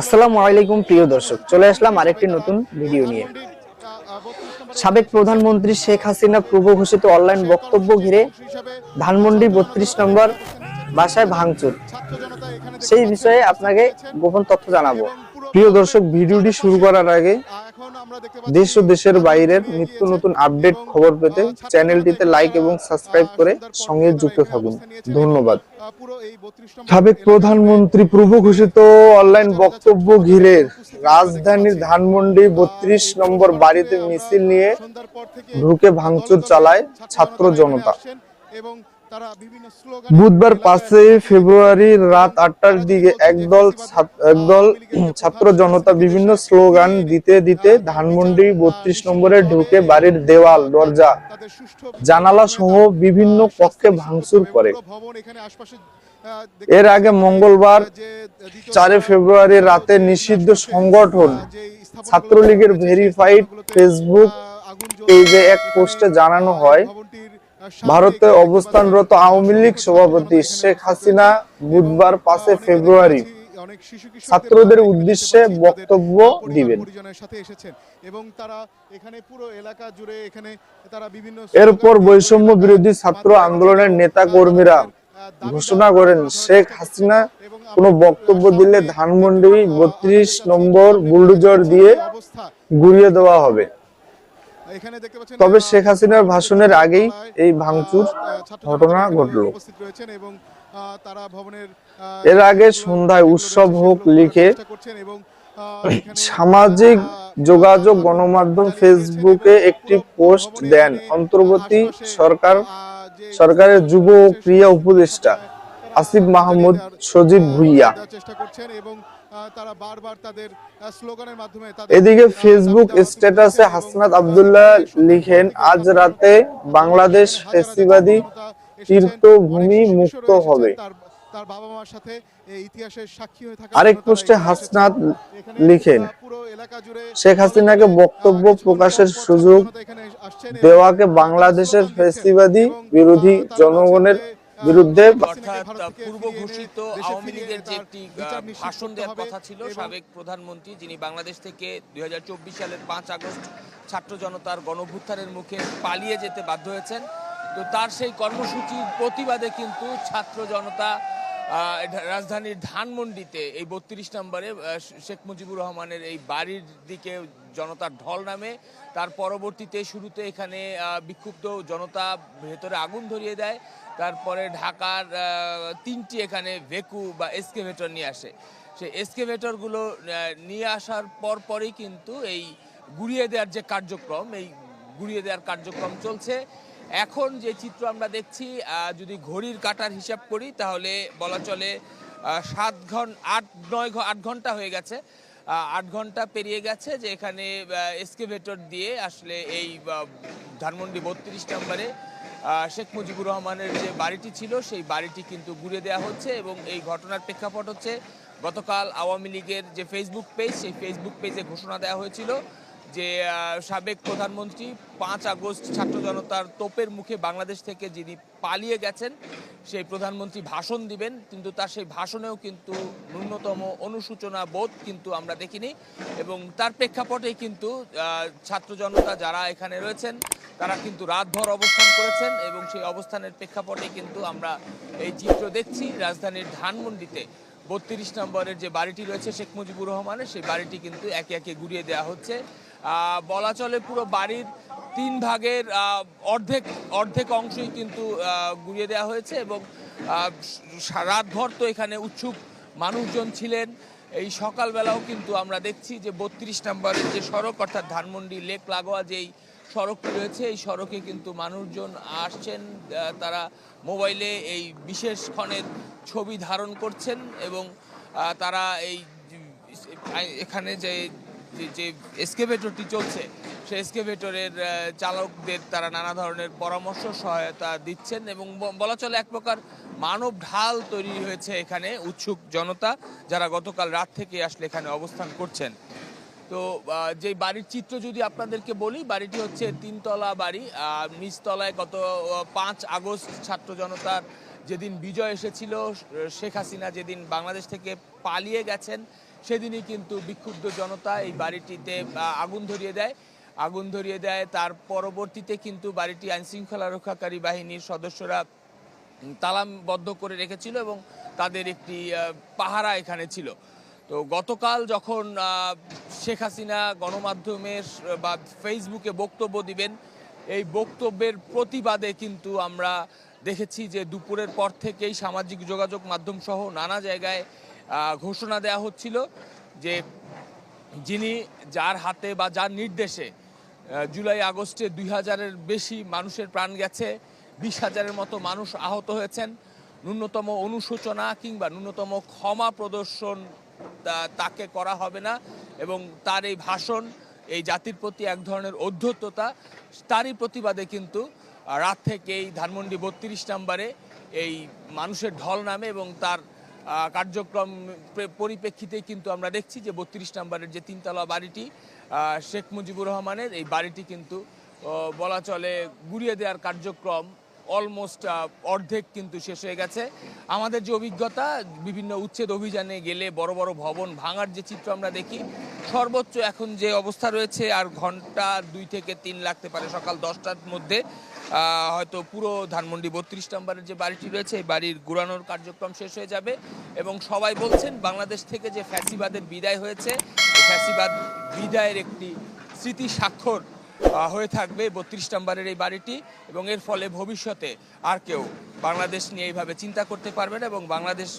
আসসালামু আলাইকুম, প্রিয় দর্শক। চলে আসলাম আরেকটি নতুন ভিডিও নিয়ে। সাবেক প্রধানমন্ত্রী শেখ হাসিনা পূর্ব ঘোষিত অনলাইন বক্তব্য ঘিরে ধানমন্ডি বত্রিশ নম্বর বাসায় ভাঙচুর। সেই বিষয়ে আপনাকে গোপন তথ্য জানাব। প্রিয় দর্শক, ভিডিওটি শুরু করার আগে দেশ ও দেশের বাইরের নিত্য নতুন আপডেট খবর পেতে চ্যানেলটিতে লাইক এবং সাবস্ক্রাইব করে সঙ্গে যুক্ত থাকুন। ধন্যবাদ। সাবেক প্রধানমন্ত্রী পূর্ব ঘোষিত অনলাইন বক্তব্য ঘিরে রাজধানীর ধানমন্ডি বত্রিশ নম্বর বাড়িতে মিছিল নিয়ে ঢুকে ভাঙচুর চালায় ছাত্র জনতা। বুধবার পাঁচই ফেব্রুয়ারি রাত আটটার দিকে একদল একদল ছাত্র জনতা বিভিন্ন স্লোগান দিতে দিতে ধানমন্ডি বত্রিশ নম্বরে ঢুকে বাড়ির দেওয়াল দরজা জানালা সহ বিভিন্ন কক্ষে ভাঙচুর করে। এর আগে মঙ্গলবার চারে ফেব্রুয়ারি রাতে নিষিদ্ধ সংগঠন ছাত্রলীগের ভেরিফাইড ফেসবুক পেজে এক পোস্টে জানানো হয় ভারতে অবস্থানরত আওয়ামী লীগ সভাপতি শেখ হাসিনা বুধবার পাঁচে ফেব্রুয়ারি ছাত্রদের উদ্দেশ্যে বক্তব্য দিবেন। এবং তারা এখানে পুরো এলাকা জুড়ে এখানে তারা বিভিন্ন এরপর বৈষম্য বিরোধী ছাত্র আন্দোলনের নেতা কর্মীরা ঘোষণা করেন শেখ হাসিনা কোনো বক্তব্য দিলে ধানমন্ডি বত্রিশ নম্বর বুলডোজার দিয়ে গুড়িয়ে দেওয়া হবে। তবে শেখ হাসিনার ভাষণের আগেই এই ভাঙচুর ঘটনা ঘটলো। এর আগে সন্ধ্যায় উৎসব হোক লিখে এবং সামাজিক যোগাযোগ গণমাধ্যম ফেসবুকে একটি পোস্ট দেন অন্তর্বর্তী সরকার সরকারের যুব ও ক্রিয়া উপদেষ্টা। আসিফ মাহমুদ সজীব ভুইয়া। দেওয়ার চেষ্টা করছেন এবং আহ, তারা বারবার তাদের স্লোগানের মাধ্যমে এদিকে ফেসবুক স্ট্যাটাসে হাসনাত আব্দুল্লাহ লিখেন আজ রাতে বাংলাদেশ ফেসিবাদী তীর্থভূমি মুক্ত হবে। তার বাবা মার সাথে ইতিহাসের সাক্ষী হয়ে থাকা আরেক পোস্টে হাসনাত লিখেন শেখ হাসিনাকে বক্তব্য প্রকাশের সুযোগ দেওয়াকে বাংলাদেশের ফেসিবাদী বিরোধী জনগণের বিরুদ্ধে পূর্ব ঘোষিত আওয়ামী লীগের যে একটি ভাষণ দেওয়ার কথা ছিল সাবেক প্রধানমন্ত্রী যিনি বাংলাদেশ থেকে দুই হাজার চব্বিশ সালের পাঁচ আগস্ট ছাত্র জনতার গণভুত্থানের মুখে পালিয়ে যেতে বাধ্য হয়েছেন তো তার সেই কর্মসূচির প্রতিবাদে কিন্তু ছাত্র জনতা রাজধানীর ধানমন্ডিতে এই বত্রিশ নম্বরে শেখ মুজিবুর রহমানের এই বাড়ির দিকে জনতার ঢল নামে। তার পরবর্তীতে শুরুতে এখানে বিক্ষুব্ধ জনতা ভেতরে আগুন ধরিয়ে দেয়। তারপরে ঢাকার তিনটি এখানে ভেকু বা এসকেভেটর নিয়ে আসে। সেই এসকেভেটরগুলো নিয়ে আসার পর পরই কিন্তু এই গুড়িয়ে দেওয়ার যে কার্যক্রম, এই গুড়িয়ে দেওয়ার কার্যক্রম চলছে। এখন যে চিত্র আমরা দেখছি যদি ঘড়ির কাটার হিসাব করি, তাহলে বলা চলে সাত ঘণ্টা আট, নয় আট ঘণ্টা হয়ে গেছে। আট ঘণ্টা পেরিয়ে গেছে যে এখানে এসকেভেটর দিয়ে আসলে এই ধানমন্ডি বত্রিশ নম্বরে শেখ মুজিবুর রহমানের যে বাড়িটি ছিল, সেই বাড়িটি কিন্তু ঘুরে দেওয়া হচ্ছে এবং এই ঘটনার প্রেক্ষাপট হচ্ছে, গতকাল আওয়ামী লীগের যে ফেসবুক পেজ সেই ফেসবুক পেজে ঘোষণা দেওয়া হয়েছিল। যে সাবেক প্রধানমন্ত্রী পাঁচ আগস্ট ছাত্র জনতার তোপের মুখে বাংলাদেশ থেকে যিনি পালিয়ে গেছেন, সেই প্রধানমন্ত্রী ভাষণ দিবেন। কিন্তু তার সেই ভাষণেও কিন্তু ন্যূনতম অনুসূচনা বোধ কিন্তু আমরা দেখিনি এবং তার প্রেক্ষাপটেই কিন্তু ছাত্র জনতা যারা এখানে রয়েছেন, তারা কিন্তু রাতভর অবস্থান করেছেন এবং সেই অবস্থানের প্রেক্ষাপটে কিন্তু আমরা এই চিত্র দেখছি রাজধানীর ধানমন্ডিতে। বত্রিশ নম্বরের যে বাড়িটি রয়েছে শেখ মুজিবুর রহমানের, সেই বাড়িটি কিন্তু একে একে গুড়িয়ে দেওয়া হচ্ছে। বলা চলে পুরো বাড়ির তিন ভাগের অর্ধেক অর্ধেক অংশই কিন্তু গুড়িয়ে দেওয়া হয়েছে এবং রাতভর তো এখানে উৎসুক মানুষজন ছিলেন। এই সকালবেলাও কিন্তু আমরা দেখছি যে বত্রিশ নম্বরের যে সড়ক, অর্থাৎ ধানমন্ডি লেক লাগোয়া যেই সড়কটি রয়েছে, এই সড়কে কিন্তু মানুষজন আসছেন তারা মোবাইলে এই বিশেষ ক্ষণের ছবি ধারণ করছেন এবং তারা এই, এখানে যে যে- এসকেভেটরটি চলছে, সেই এসকেভেটরের চালকদের তারা নানা ধরনের পরামর্শ, সহায়তা দিচ্ছেন এবং বলা চলে এক প্রকার মানব ঢাল তৈরি হয়েছে এখানে, উৎসুক জনতা যারা গতকাল রাত থেকে আসলে এখানে অবস্থান করছেন। তো যে বাড়ির চিত্র যদি আপনাদেরকে বলি, বাড়িটি হচ্ছে তিনতলা বাড়ি নিচতলায় গত পাঁচ আগস্ট ছাত্র জনতার যেদিন বিজয় এসেছিল শেখ হাসিনা যেদিন বাংলাদেশ থেকে পালিয়ে গেছেন সেদিনই কিন্তু বিক্ষুব্ধ জনতা এই বাড়িটিতে আগুন ধরিয়ে দেয়। আগুন ধরিয়ে দেয়, তার পরবর্তীতে কিন্তু বাড়িটি আইনশৃঙ্খলা রক্ষাকারী বাহিনীর সদস্যরা তালাবদ্ধ করে রেখেছিল এবং তাদের একটি পাহারা এখানে ছিল। তো গতকাল যখন শেখ হাসিনা গণমাধ্যমের, বা ফেসবুকে বক্তব্য দিবেন, এই বক্তব্যের প্রতিবাদে কিন্তু আমরা দেখেছি যে দুপুরের পর থেকেই সামাজিক যোগাযোগ মাধ্যম সহ নানা জায়গায় ঘোষণা দেওয়া হচ্ছিল যে যিনি যার হাতে বা যার নির্দেশে জুলাই আগস্টে দুই হাজারের বেশি মানুষের প্রাণ গেছে, বিশ হাজারের মতো মানুষ আহত হয়েছেন, ন্যূনতম অনুশোচনা কিংবা ন্যূনতম ক্ষমা প্রদর্শন তাকে করা হবে না এবং তার এই ভাষণ, এই জাতির প্রতি এক ধরনের অধ্যত্ততা, তারই প্রতিবাদে কিন্তু রাত থেকেই ধানমন্ডি বত্রিশ নম্বরে এই মানুষের ঢল নামে এবং তার কার্যক্রম পরিপ্রেক্ষিতে কিন্তু আমরা দেখছি যে বত্রিশ নম্বরের যে তিনতলা বাড়িটি শেখ মুজিবুর রহমানের, এই বাড়িটি কিন্তু বলা চলে গুড়িয়ে দেওয়ার কার্যক্রম অলমোস্ট অর্ধেক কিন্তু শেষ হয়ে গেছে। আমাদের যে অভিজ্ঞতা, বিভিন্ন উচ্ছেদ অভিযানে গেলে বড় বড় ভবন ভাঙার যে চিত্র আমরা দেখি, সর্বোচ্চ এখন যে অবস্থা রয়েছে, আর ঘণ্টা দুই থেকে তিন লাগতে পারে সকাল দশটার মধ্যে। হয়তো পুরো ধানমন্ডি বত্রিশ নম্বরের যে বাড়িটি রয়েছে, এই বাড়ির গুড়ানোর কার্যক্রম শেষ হয়ে যাবে এবং সবাই বলছেন বাংলাদেশ থেকে যে ফ্যাসিবাদের বিদায় হয়েছে ফ্যাসিবাদ বিদায়ের একটি স্মৃতি স্বাক্ষর হয়ে থাকবে বত্রিশ নম্বরের এই বাড়িটি এবং এর ফলে ভবিষ্যতে আর কেউ বাংলাদেশ নিয়ে এইভাবে চিন্তা করতে পারবে না এবং বাংলাদেশ